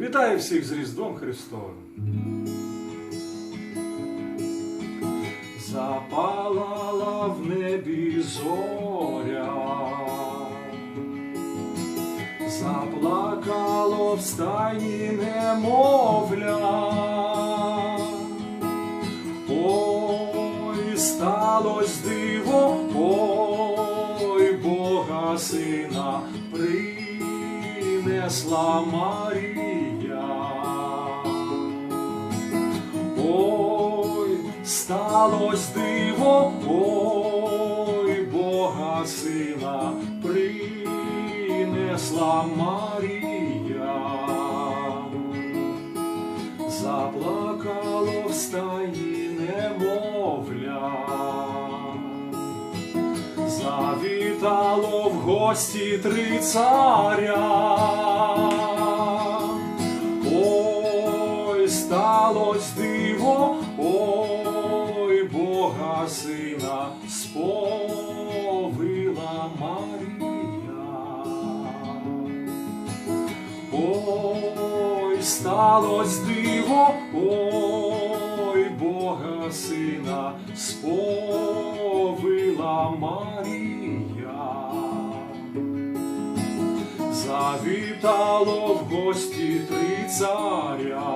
Вітаю всіх з Різдвом Христовим. Запалала в небі зоря, заплакало в стайні немовля. Ой, сталось диво, ой, Бога сина принесла Марія. Сталось диво, ой, Бога сина принесла Марія. Заплакало в стайні немовля, завітало в гості три царя. Сталось диво, ой, Бога сина сповила Марія. Ой, сталось диво, ой, Бога сина сповила Марія. Завітало в гості три царя.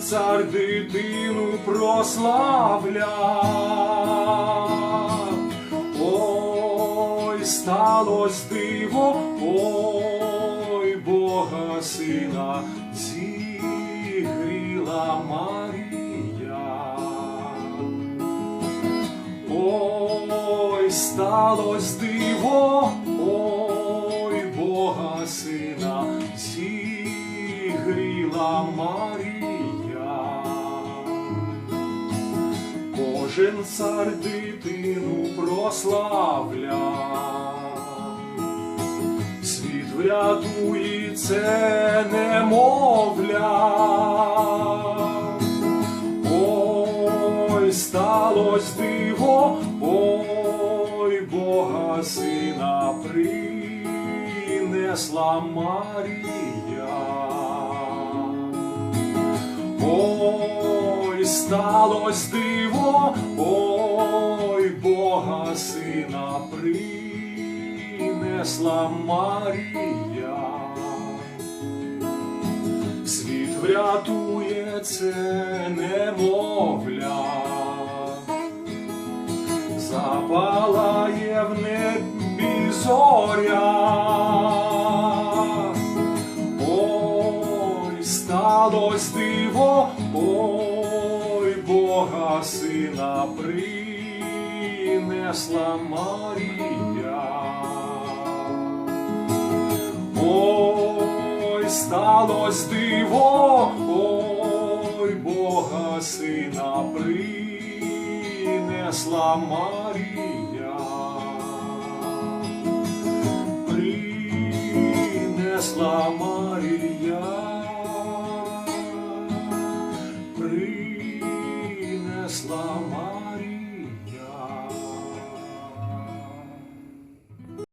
Цар дитину прославля. Ой, сталось диво, ой, Бога сина зігріла Марія. Ой, сталось диво, Кожен цар дитину прославля, світ врятує це немовля. Ой, сталось диво, ой, Бога сина принесла Марія. Сталось диво, ой, Бога сина принесла Марія. Світ врятує це немовля, запалає в небі зоря. Ой, сталось диво, ой, Бога сина принесла Марія. Ой, сталось диво, ой, Бога сина принесла Марія. Принесла Марія. принесла.